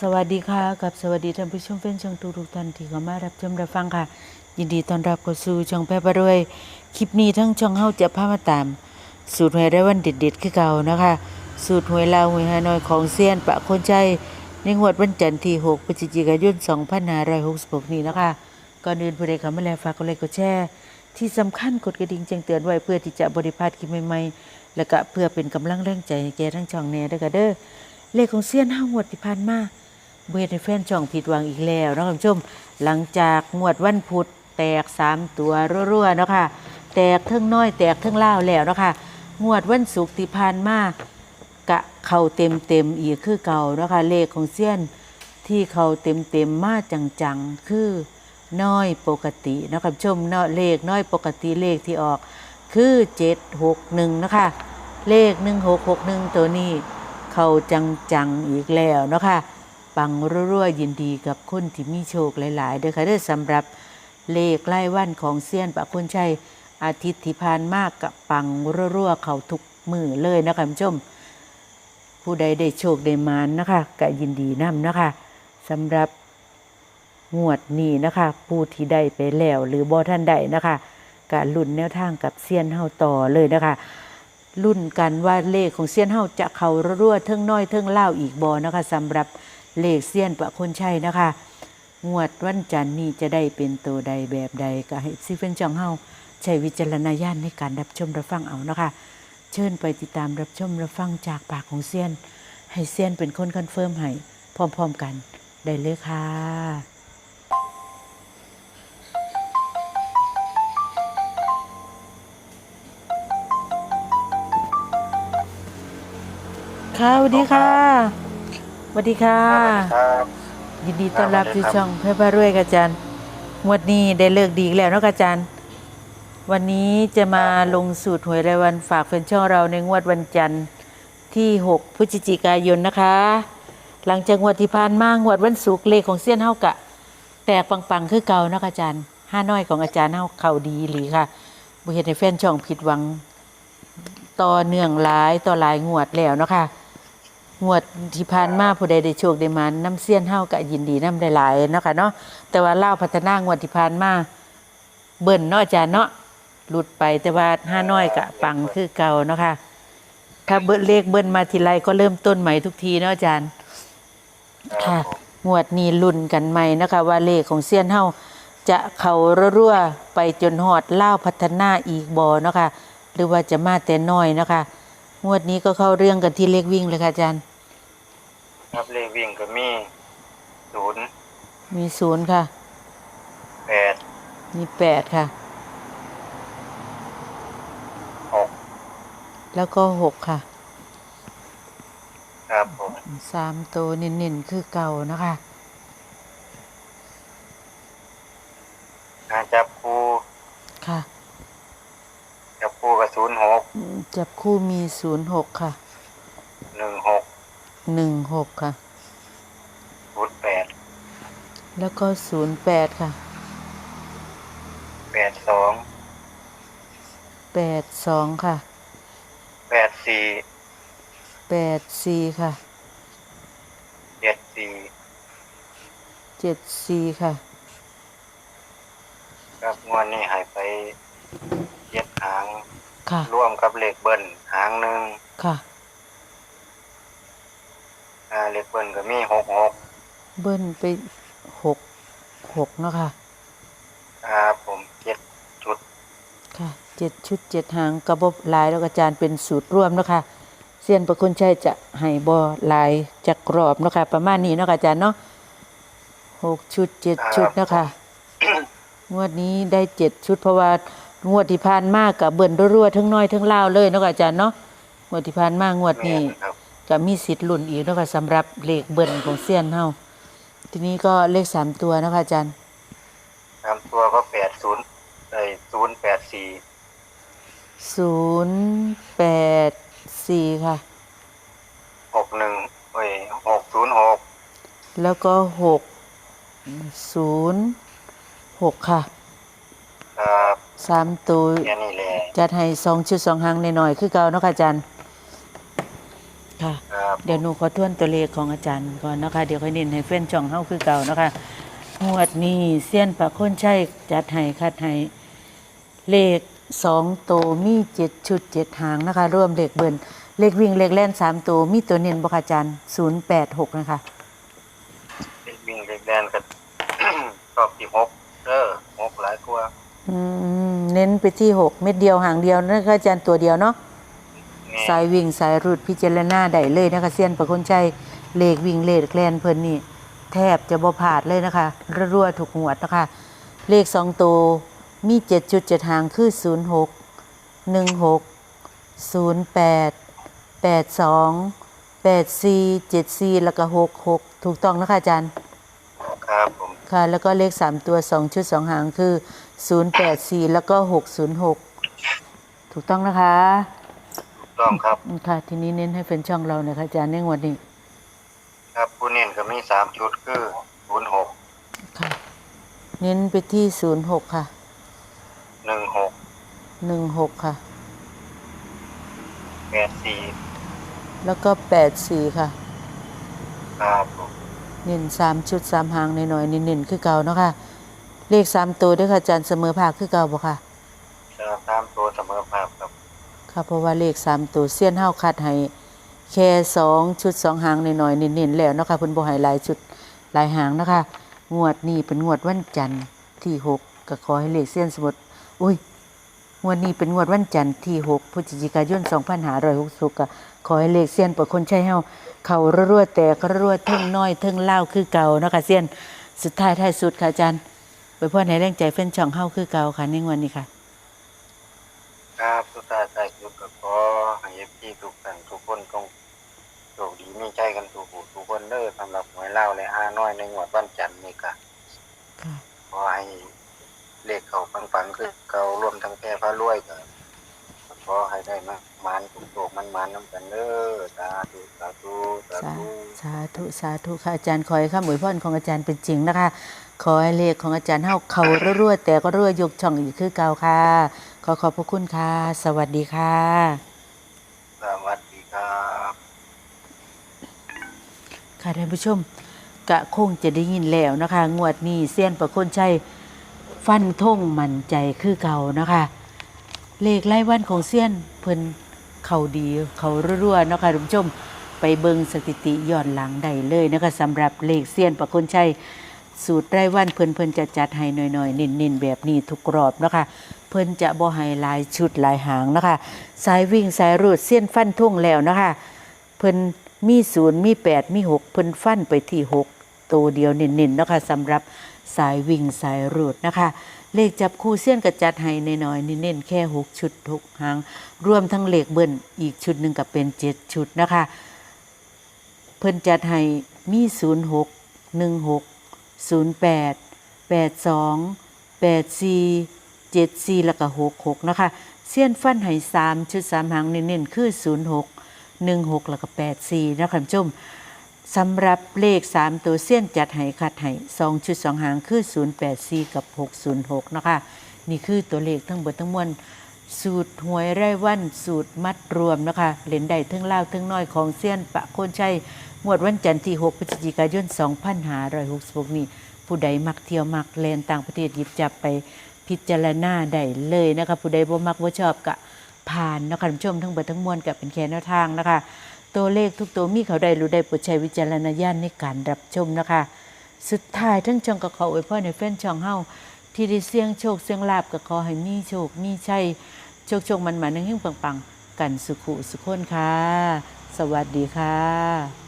สวัสดีค่ะกับสวัสดีท่านผู้ชมแฟนช่องทุกทุกๆท่านที่เข้ามารับชมรับฟังค่ะ ยินดีต้อนรับเข้าสู่ช่องแพร่ประรวยคลิปนี้ทั้งช่องเฮาจะพามาตาม สูตรหวยได้วันเด็ดๆคือเก่านะคะ สูตรหวยลาวหวยฮานอยของเซียนปะคนใจในงวดวันจันทร์ที่6พฤศจิกายน2566 นี้นะคะก่อนอื่นผู้ใดเข้ามาแล้วฝากกดไลค์กดแชร์ที่สำคัญกดกระดิ่งแจ้งเตือนไว้เพื่อที่จะบริพาดคลิปใหม่ๆและก็เพื่อเป็นกำลังแรงใจแก่ทั้งช่องแน่ด้วยค่ะเด้อเลขของเซียนห้างวดที่ผ่านมา เบรดให้แฟนช่องผิดหวังอีกแล้วนะคุณผู้ชม หลังจากงวดวันพุธแตกสามตัวรั่วๆเนาะค่ะแตกเทั้งน้อยแตกเทั้งล่าแล้วเนาะค่ะงวดวันศุกร์ที่ผ่านมากะเข้าเต็มเต็มๆอีกคือเก่าเนาะค่ะเลขของเซียนที่เข้าเต็มเต็มๆมาจังๆคือน้อยปกติเนาะคุณผู้ชมเนาะเลขน้อยปกติเลขที่ออกคือเจ็ดหกหนึ่งนะคะเลขหนึ่งหกหกหนึ่งตัวนี้ เข้าจังๆอีกแล้วเนาะค่ะ ปังรั่วๆยินดีกับคนที่มีโชคหลายๆเด้อค่ะเด้อสำหรับเลขไล่วันของเซียนปะคุณชัยอาทิตย์ที่ผ่านมากกับปังรั่วๆเขาทุกมือเลยนะคะคุณผู้ชม ผู้ใดได้โชคได้มานนะคะก็ยินดีนำนะคะสำหรับงวดนี้นะคะ ผู้ที่ได้ไปแล้วหรือบ่ท่านใดนะคะกะลุ่นแนวทางกับเซียนเฮาต่อเลยนะคะรุ่นกันว่าเลขของเซียนเฮาจะเขารั่วๆเทิงน้อยเทิงเล่าอีกบอนะคะสำหรับ เลขเซียนประคนชัยนะคะ งวดวันจันทร์นี้จะได้เป็นตัวใดแบบใดก็ให้ซิเฟนจังเฮาใช้วิจารณญาณในการรับชมรับฟังเอานะคะ เชิญไปติดตามรับชมรับฟังจากปากของเซียน ให้เซียนเป็นคนคอนเฟิร์มให้พร้อมๆกันได้เลยค่ะค่ะสวัสดีค่ะ วัสดีค่ะ ครับ ยินดีต้อนรับครับที่ช่องเพื่อพารวยกับอาจารย์งวดนี้ได้เลิกดีอีกแล้วเนาะกับอาจารย์ วันนี้จะมาลงสูตรหวยรายวันฝากแฟนช่องเราในงวดวันจันทร์ที่ 6 พฤศจิกายนนะคะ หลังจากงวดที่ผ่านมางวดวันศุกร์เลขของเสี้ยนเฮากะ แตกปังๆคือเก่าเนาะกับอาจารย์ห้าน้อยของอาจารย์เฮาเข้าดีหลีค่ะบ่เห็นให้แฟนช่องผิดหวังต่อเนื่องหลายต่อหลายงวดแล้วเนาะค่ะ งวดที่ผ่านมาผู้ใดได้โชคได้มาน้ำเสี้ยนเฮาก็ยินดีน้ำได้หลายเนาะค่ะเนาะแต่ว่าเล่าพัฒนางวดที่ผ่านมาเบิ่นเนาะอาจารย์เนาะหลุดไปแต่ว่าห้าน้อยกะปังคือเก่าเนาะค่ะถ้าเบิ่นเลขเบิ่นมาทีไรก็เริ่มต้นใหม่ทุกทีเนาะอาจารย์ ค่ะ งวดนี้ลุ่นกันใหม่นะคะ ว่าเลขของเซียนเฮาจะเขารั่วๆไปจนหอดเล่าพัฒนาอีกบอเนาะค่ะหรือว่าจะมาแต่น้อยเนาะคะ งวดนี้ก็เข้าเรื่องกันที่เลขวิ่งเลยค่ะอาจารย์ ครับเลขวิ่งก็มีศูนย์มีศูนย์ค่ะ แปดมีแปดค่ะ หกแล้วก็หกค่ะ ครับผมสามตัวเน้นๆคือเก่านะคะการจับคู่ค่ะ จับคู่กับศูนย์หกอืมจับคู่มีศูนย์หกค่ะหนึ่งหก หนึ่งหกค่ะ ศูนย์แปดแล้วก็ศูนย์แปดค่ะแปดสองแปดสองค่ะแปดสี่แปดสี่ค่ะเจ็ดสี่เจ็ดสี่ค่ะ ครับงวดนี้หายไปเจ็ดหางค่ะ ร่วมกับเลขเบิ้ลหางหนึ่งค่ะ อ่าเลขเบิ้ลก็มีหกหกเบิ้ลไปหกหกเนาะค่ะ ครับผมเจ็ดจุดค่ะเจ็ดชุดเจ็ดหางกระบบลายแล้วก็อาจารย์เป็นสูตรร่วมเนาะคะเซียนประคุณชัยจะให้บอลายจากกรอบเนาะคะประมาณนี้เนาะค่ะอาจารย์เนาะหกชุดเจ็ดชุดเนาะคะงวดนี้ได้เจ็ดชุดเพราะว่างวดที่ผ่านมากกับเบิ่นรัวๆทั้งน้อยทั้งเล่าวเลยเนาะค่ะอาจารย์เนาะงวดที่ผ่านมางวดแม่นี้นครับ ก็มีสิทธิ์ลุ้นอีกเนาะคะสำหรับเลขเบิ่นของเซียนเฮาทีนี้ก็เลขสามตัวเนาะคะอาจารย์ตามตัวก็แปดศูนย์ไอ้ศูนย์แปดสี่ศูนย์แปดสี่ค่ะหกหนึ่งเอ้ยหกศูนย์หกแล้วก็หกศูนย์หกค่ะครับสามตัวแค่นี้แหละจัดให้สองชุดสองหางหน่อยๆคือเก่าเนาะค่ะอาจารย์ ค่ะ ครับเดี๋ยวหนูขอทวนตัวเลขของอาจารย์ก่อนนะคะ เดี๋ยวค่อยเน้นให้เฟ้นช่องเฮาคือเก่านะคะงวดนี้เสี้ยนปะค้นใช่จัดให้คัดให้เลขสองตัวมีเจ็ดชุดเจ็ดหางนะคะรวมเลขเบิร์นเลขวิ่งเลขแล่นสามตัวมีตัวเน้นบ่คะอาจารย์ศูนย์แปดหกนะคะ เด็กวิ่งเด็กแดนกันรอบที่หกเออหกหลายกว่าอืมเน้นไปที่หกเม็ดเดียวหางเดียวนะคะอาจารย์ตัวเดียวเนาะนี่ สายวิ่งสายรุดพิจารณาได้เลยนะคะเสี้ยนประคนชัยเลขวิ่งเลขแกลนเพิ่นนี่แทบจะบ่พลาดเลยนะคะรัวๆถูกหวดนะคะ เลขสองตัวมีเจ็ดจุดเจ็ดหางคือศูนย์หกหนึ่งหกศูนย์แปดแปดสองแปดสี่เจ็ดสี่แล้วก็หกหกถูกต้องนะคะอาจารย์ครับผมค่ะ แล้วก็เลขสามตัวสองชุดสองหางคือศูนย์แปดสี่แล้วก็หกศูนย์หกถูกต้องนะคะถูก ต้องครับค่ะ ทีนี้เน้นให้เป็นช่องเราหนะคะอาจารย์ในงวดนี้ ครับผู้เน้นก็มีสามชุดคือศูนย์หกค่ะ เน้นไปที่ศูนย์หกค่ะหนึ่งหกหนึ่งหกค่ะ แปดสี่แล้วก็แปดสี่ค่ะ ครับผมเน้นสามชุดสามหางหน่อยๆเน้นๆคือเก่าเนาะค่ะ เลขสามตัวด้วยค่ะอาจารย์เสมอภาคคือเก่าบ่ค่ะจะตามตัวเสมอภาพครับ ค่ะเพราะว่าเลขสามตัวเสี้ยนเฮาคัดให้แค่สองชุดสองหางหน่อยๆเน้นๆแล้วนะคะเพิ่นบ่ให้หลายชุดหลายหางนะคะ งวดนี้เป็นงวดวันจันทร์ที่หกก็ขอให้เลขเสี้ยนสมุดอุ้ยงวดนี้เป็นงวดวันจันทร์ที่หกพฤศจิกายน2566ก็ขอให้เลขเสี้ยนประคนใช้เฮาเข้ารั่วแต่ก็รั่วเทิงน้อยเทิงเล่าคือเก่านะคะเสี้ยนสุดท้ายท้ายสุดค่ะอาจารย์ไปพ่อในแรงใจเฟ้นช่องเฮาคือเก่าค่ะในงวดนี้ค่ะ ครับสุดท้ายใจยุดก็ขอให้พี่ทุกท่านทุกคนต้องโชคดีมีใจกันทุกผู้ทุกคนเด้อสำหรับหวยเล่าและอาน้อยในงวดวันจันทร์นี่ก็ค่ะขอให้เลขเขาปังๆคือเขารวมทั้งแก่พระรวยก็ขอให้ได้มามันถูกโตกมันมันๆน้ำกันเด้อสาธุสาธุสาสาธุสาธุสาธุค่ะอาจารย์ขอให้คำอวยพรของอาจารย์เป็นจริงนะคะ ขอให้เลขของอาจารย์เฮาเขารั่วๆแต่ก็รั่วยกช่องอีกคือเก่าค่ะ ขอขอบพระคุณค่ะ สวัสดีค่ะ สวัสดีครับ ค่ะท่านผู้ชมกะคงจะได้ยินแล้วนะคะ งวดนี้เซียนประคนชัยฟันท่งมั่นใจคือเก่านะคะ เลขไล่วันของเซียนเพิ่นเขาดีเขารั่วๆเนาะคะท่านผู้ชมไปเบิงสถิติย้อนหลังได้เลยนะคะสำหรับเลขเซียนประคนชัย สูตรไร่วันเพิ่นเพิ่นจะจัดให้หน่อยๆเน้นๆแบบนี้ทุกรอบนะคะเพิ่นจะบ่ให้ลายชุดหลายหางนะคะสายวิ่งสายรูดเซียนฟันทุ่งแล้วนะคะเพิ่นมีศูนย์มีแปดมีหกเพิ่นฟันไปที่หกตัวเดียวเน้นๆเนาะคะสำหรับสายวิ่งสายรูดนะคะ เลขจับคู่เส้นกระจัดให้น้อยๆเน้นๆแค่หกชุดหกหาง รวมทั้งเลขเบิ้ลอีกชุดหนึ่งก็เป็นเจ็ดชุดนะคะ เพิ่นจัดให้มีศูนย์หกหนึ่งหก ศูนย์แปดแปดสองแปดสี่เจ็ดสี่แล้วก็หกหกนะคะเสี้ยนฟันให้สามชุดสามหางเน้นๆคือศูนย์หกหนึ่งหกแล้วก็แปดสี่นะคุณผู้ชมสำหรับเลขสามตัวเส้นจัดให้คัดให้สองชุดสองหางคือศูนย์แปดสี่กับหกศูนย์หกนะคะ นี่คือตัวเลขทั้งหมดทั้งมวล สูตรหวยไร่วันสูตรมัดรวมนะคะเล่นได้ทั้งเล่าทั้งน้อยของเสี้ยนปะโคนชัยงวดวันจันทร์ที่6พฤศจิกายน2566 นี้ผู้ใดมักเที่ยวมักเลนต่างประเทศหยิบจับไปพิจารณาได้เลยนะคะผู้ใดบ่มักบ่ชอบก็ผ่านนะคะท่านผู้ชมทั้งเบิดทั้งมวลกับเป็นแค่แนวทางนะคะ ตัวเลขทุกตัวมีเขาได้รู้ได้ปรดใช้วิจารณญาณในการรับชมนะคะ สุดท้ายทั้งช่องกับเขาอวยพรในแฟนช่องเฮา ที่ได้เสียงโชคเสียงลาบก็ขอให้มีโชคมีชัยโชคโชคมันมานึ่งหิ้งปังๆ กันสุขุสุขคนค่ะ สวัสดีค่ะ